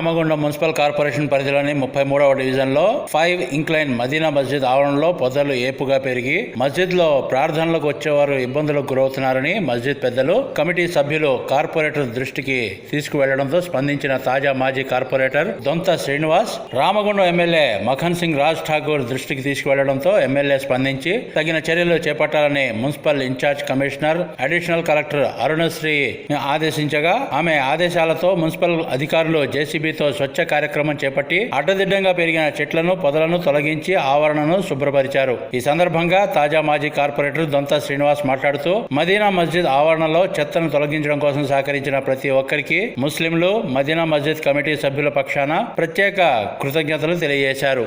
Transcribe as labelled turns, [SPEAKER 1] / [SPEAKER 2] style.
[SPEAKER 1] Ramagundam municipal corporation పరిధిలోని ముప్పై మూడవ డివిజన్లో ఫైవ్ ఇంక్లైన్ మదీనా మస్జిద్ ఆవరణలో పొదలు ఏపుగా పెరిగి మస్జిద్లో ప్రార్థనలకు వచ్చేవారు ఇబ్బందులకు గురవుతున్నారని మస్జిద్ పెద్దలు కమిటీ సభ్యులు కార్పొరేటర్ దృష్టికి తీసుకువెళ్ళడంతో స్పందించిన తాజా మాజీ కార్పొరేటర్ దొంత శ్రీనివాస్ రామగుండం ఎమ్మెల్యే మఖన్ సింగ్ రాజ్ ఠాకూర్ దృష్టికి తీసుకువెళ్ళడంతో ఎమ్మెల్యే స్పందించి తగిన చర్యలు చేపట్టాలని municipal incharge commissioner additional collector Arunasri ఆదేశించగా ఆమె ఆదేశాలతో మున్సిపల్ అధికారులు జేసీబీతో స్వచ్ఛ కార్యక్రమం చేపట్టి అడ్డదిడ్డంగా పెరిగిన చెట్లను పొదలను తొలగించి ఆవరణను శుభ్రపరిచారు. ఈ సందర్భంగా తాజా మాజీ కార్పొరేటర్ దొంత శ్రీనివాస్ మాట్లాడుతూ మదీనా మస్జిద్ ఆవరణలో చెత్తను తొలగించడం కోసం సహకరించిన ప్రతి ఒక్కరికి ముస్లింలు మదీనా మస్జిద్ కమిటీ సభ్యుల పక్షాన ప్రత్యేక కృతజ్ఞతలు తెలియజేశారు.